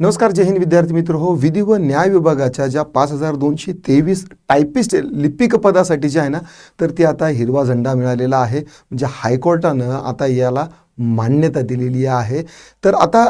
नमस्कार जय हिंद विद्यार्थी मित्र. हो विधी व न्याय विभागाच्या ज्या पाच हजार दोनशे तेवीस टायपिस्ट लिपिक पदासाठी जे आहे ना तर ती आता हिरवा झेंडा मिळालेला आहे. म्हणजे हायकोर्टानं आता याला मान्यता दिलेली आहे. तर आता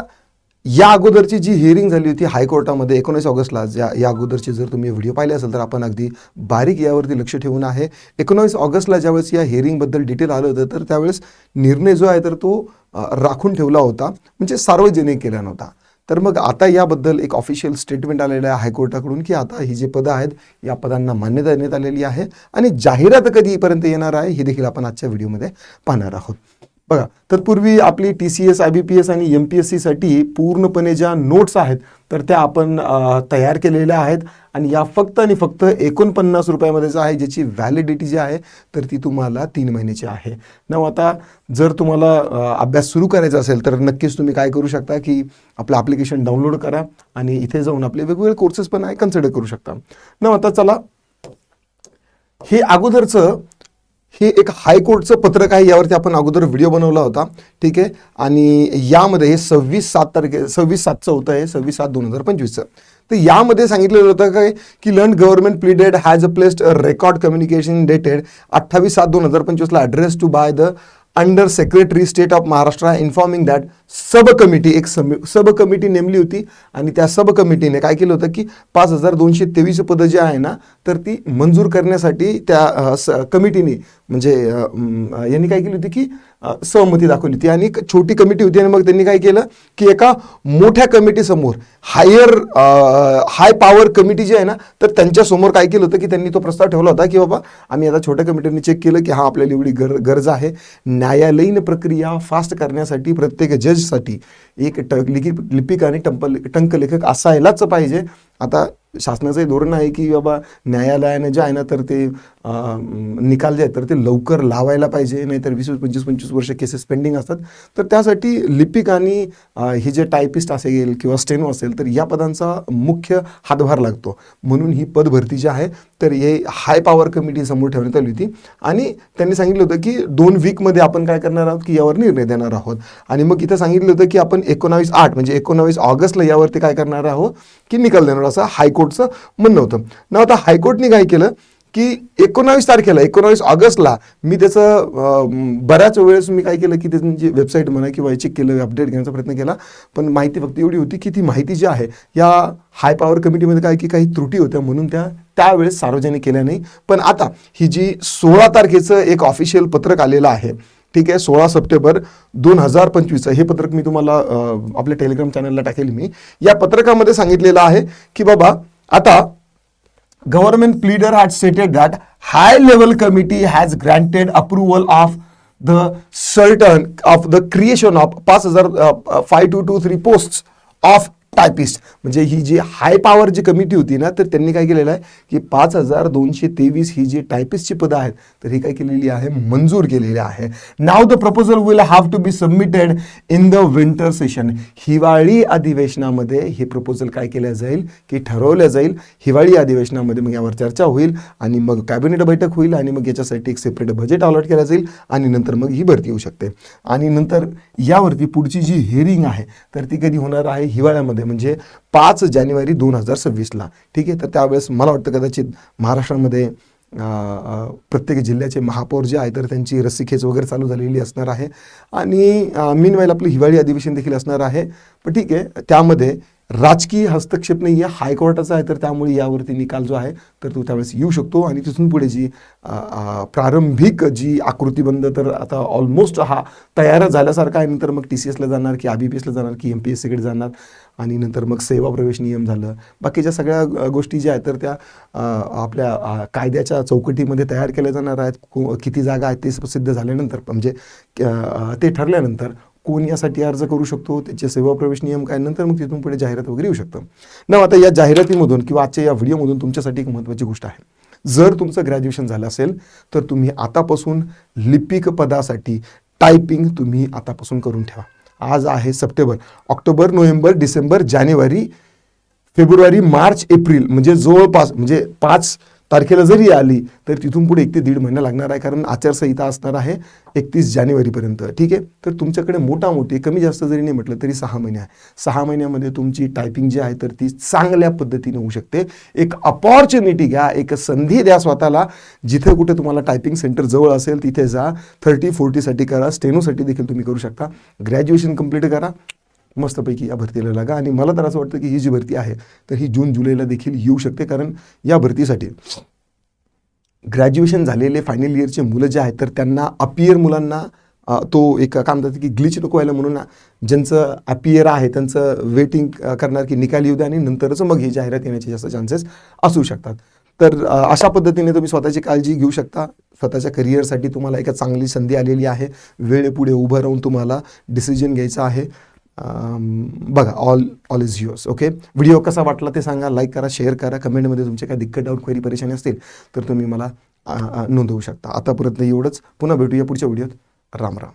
या अगोदरची जी हिअरिंग झाली होती हायकोर्टामध्ये एकोणीस ऑगस्टला ज्या या अगोदरची जर तुम्ही व्हिडिओ पाहिले असेल तर आपण अगदी बारीक यावरती लक्ष ठेवून आहे. एकोणवीस ऑगस्टला ज्यावेळेस या हिअरिंगबद्दल डिटेल आलं होतं तर त्यावेळेस निर्णय जो आहे तर तो राखून ठेवला होता. म्हणजे सार्वजनिक केला नव्हता. तर मग आता याबद्दल एक ऑफिशियल स्टेटमेंट आलेलं आहे हायकोर्टाकडून की आता ही जे पदं आहेत या पदांना मान्यता देण्यात आलेली आहे आणि जाहिरात कधीपर्यंत येणार आहे हे देखील आपण आजच्या व्हिडिओमध्ये पाहणार आहोत. बघा पूर्वी आपली T C S I B P S आणि एम पी एस सीसाठी पूर्णपणे ज्या नोट्स आहेत तर त्या आपण तयार केलेल्या आहेत. आणि या फक्त आणि फक्त एकोणपन्नास रुपयामध्येच आहे ज्याची व्हॅलिडिटी जी आहे तर ती तुम्हाला तीन महिन्याची आहे. न आता जर तुम्हाला अभ्यास सुरू करायचा असेल तर नक्कीच तुम्ही काय करू शकता की आपलं ॲप्लिकेशन डाउनलोड करा आणि इथे जाऊन आपले वेगवेगळे कोर्सेस पण आहे कन्सिडर करू शकता. न आता चला हे अगोदरचं हे एक हायकोर्टचं पत्रक आहे यावरती आपण अगोदर व्हिडिओ बनवला होता. ठीक आहे? आणि यामध्ये हे सव्वीस सात तारखे सव्वीस सातचं होतं हे सव्वीस सात दोन हजार पंचवीसचं. तर यामध्ये सांगितलेलं होतं काय? की लंड government pleaded has a placed record communication dated अठ्ठावीस सात दोन हजार पंचवीसला address to by the under secretary state of Maharashtra informing that sub committee एक सब कमिटी नेमली होती आणि त्या सब कमिटीने काय केलं होतं की पाच हजार दोनशे तेवीस पदं जी आहे ना तर ती मंजूर करण्यासाठी त्या स कमिटीने म्हणजे यांनी काय केली होती की सहमती दाखवली होती. आणि एक छोटी कमिटी होती आणि मग त्यांनी काय केलं की एका मोठ्या कमिटीसमोर हायर हाय पॉवर कमिटी जी आहे ना तर त्यांच्यासमोर काय केलं होतं की त्यांनी तो प्रस्ताव ठेवला होता की बाबा आम्ही आता छोट्या कमिटीने चेक केलं की हा आपल्याला एवढी गर गरज आहे. न्यायालयीन प्रक्रिया फास्ट करण्यासाठी प्रत्येक जज साठी एक ट लिखित लिपिक आणि टंपल टंकलेखक असायलाच पाहिजे. आता शासनाचं धोरण आहे की बाबा न्यायालयाने जे आहे ना तर ते निकाल जे आहेत तर ते लवकर लावायला पाहिजे नाहीतर वीस वीस पंचवीस पंचवीस वर्ष केसेस पेंडिंग असतात. तर त्यासाठी लिपिक आणि हे जे टायपिस्ट असेल किंवा स्टेनो असेल तर या पदांचा मुख्य हातभार लागतो. म्हणून ही पद भरती जी आहे तर हे हाय पॉवर कमिटी समोर ठेवण्यात आली होती. आणि त्यांनी सांगितलं होतं की दोन वीकमध्ये आपण काय करणार आहोत की यावर निर्णय देणार आहोत. आणि मग इथं सांगितलं होतं की आपण एकोणावीस आठ म्हणजे एकोणावीस ऑगस्टला यावरती काय करणार आहोत की निकाल देणार असं हायकोर्टचं म्हणणं होतं. ना आता हायकोर्टने काय केलं की एकोणावीस तारखेला एकोणावीस ऑगस्टला मी त्याचं बऱ्याच वेळेस मी काय केलं की त्याची म्हणजे वेबसाईट म्हणा किंवा चेक केलं अपडेट घेण्याचा प्रयत्न केला. पण माहिती फक्त एवढी होती की ती माहिती जी आहे या हाय पॉवर कमिटीमध्ये काय की काही त्रुटी होत्या म्हणून त्या त्यावेळेस सार्वजनिक केल्या नाही. पण आता ही जी सोळा तारखेचं एक ऑफिशियल पत्रक आलेलं आहे ठीक आहे सोळा सप्टेंबर दोन हजार पंचवीसचं हे पत्रक मी तुम्हाला आपल्या टेलिग्राम चॅनलला टाकेल मी. या पत्रकामध्ये सांगितलेलं आहे की बाबा आता government pleader had stated that high level committee has granted approval of the certain of the creation of 5223 posts of typist म्हणजे ही जी हाय पॉवर जी कमिटी होती ना तर त्यांनी काय केलेलं आहे की पाच हजार दोनशे तेवीस ही जी टायपिस्टची पदं आहेत तर ही काय केलेली आहे मंजूर केलेली आहे. नाव the proposal will have to be submitted in the winter session हिवाळी अधिवेशनामध्ये हे प्रपोजल काय केलं जाईल की ठरवलं जाईल हिवाळी अधिवेशनामध्ये मग यावर चर्चा होईल आणि मग कॅबिनेट बैठक होईल आणि मग याच्यासाठी एक सेपरेट बजेट अलॉट केलं जाईल आणि नंतर मग ही भरती होऊ शकते. आणि नंतर यावरती पुढची जी हिअरिंग आहे तर ती कधी होणार आहे? हिवाळ्यामध्ये. म्हणजे पाच जानेवारी दोन हजार सव्वीसला. ठीक आहे? तर त्यावेळेस मला वाटतं कदाचित महाराष्ट्रामध्ये प्रत्येक जिल्ह्याचे महापौर जे आहे तर त्यांची रस्सीखेच वगैरे चालू झालेली असणार आहे. आणि मीन वाईल आपलं हिवाळी अधिवेशन देखील असणार आहे. पण ठीक आहे त्यामध्ये राजकीय हस्तक्षेप नाही आहे हायकोर्टाचा आहे तर त्यामुळे यावरती निकाल जो आहे तर तो त्यावेळेस येऊ शकतो. आणि तिथून पुढे जी प्रारंभिक जी आकृतीबंध तर आता ऑलमोस्ट हा तयार झाल्यासारखा आहे. नंतर मग टी सी एसला जाणार की आय बी पी एसला जाणार की एम पी एस सीकडे जाणार. आणि नंतर मग सेवा प्रवेश नियम झालं. बाकीच्या सगळ्या गोष्टी ज्या आहेत तर त्या आपल्या कायद्याच्या चौकटीमध्ये तयार केल्या जाणार आहेत. किती जागा आहेत ते सिद्ध झाल्यानंतर म्हणजे ते ठरल्यानंतर कोण यासाठी अर्ज करू शकतो? त्याचे सेवा प्रवेश नियम काय? नंतर मग तिथून पुढे जाहिरात वगैरे येऊ शकतं. ना आता या जाहिरातीमधून किंवा आजच्या या व्हिडिओमधून तुमच्यासाठी एक महत्त्वाची गोष्ट आहे. जर तुमचं ग्रॅज्युएशन झालं असेल तर तुम्ही आतापासून लिपिक पदासाठी टायपिंग तुम्ही आतापासून करून ठेवा. आज आहे सप्टेंबर ऑक्टोबर नोव्हेंबर डिसेंबर जानेवारी फेब्रुवारी मार्च एप्रिल म्हणजे जवळपास म्हणजे पाच तारखेला जरी आली तर तिथून पुढे एक ते दीड महिना लागणार आहे कारण आचारसंहिता असणार आहे एकतीस जानेवारीपर्यंत. ठीक आहे? तर तुमच्याकडे मोठामोठी कमी जास्त जरी नाही म्हटलं तरी सहा महिने आहे. सहा महिन्यामध्ये तुमची टायपिंग जी आहे तर ती चांगल्या पद्धतीने होऊ शकते. एक अपॉर्च्युनिटी घ्या एक संधी द्या स्वतःला. जिथे कुठे तुम्हाला टायपिंग सेंटर जवळ असेल तिथे जा. थर्टी फोर्टीसाठी करा. स्टेनोसाठी देखील तुम्ही करू शकता. ग्रॅज्युएशन कंप्लीट करा. मस्तपैकी या भरतीला लागा. आणि मला तर असं वाटतं की ही जी भरती आहे तर ही जून जुलैला देखील येऊ शकते. कारण या भरतीसाठी ग्रॅज्युएशन झालेले फायनल इयरचे मुलं जे आहेत तर त्यांना अपियर मुलांना तो एक काम म्हणतात की ग्लिच नको व्हायला म्हणून ज्यांचं अपियर आहे त्यांचं वेटिंग करणार की निकाल येऊ द्या आणि नंतरच मग ही जाहिरात येण्याचे जास्त चान्सेस असू शकतात. तर अशा पद्धतीने तुम्ही स्वतःची काळजी घेऊ शकता. स्वतःच्या करिअरसाठी तुम्हाला एक चांगली संधी आलेली आहे. वेळेपुढे उभं राहून तुम्हाला डिसिजन घ्यायचा आहे. बघा all all is yours okay video कसा वाटला ते सांगा लाईक करा शेअर करा. कमेंटमध्ये तुमचे काय दिक्कत डाऊट क्वेरी परेशानी असतील तर तुम्ही मला नोंदवू शकता. आतापर्यंत एवढंच. पुन्हा भेटूया पुढच्या व्हिडिओत राम राम.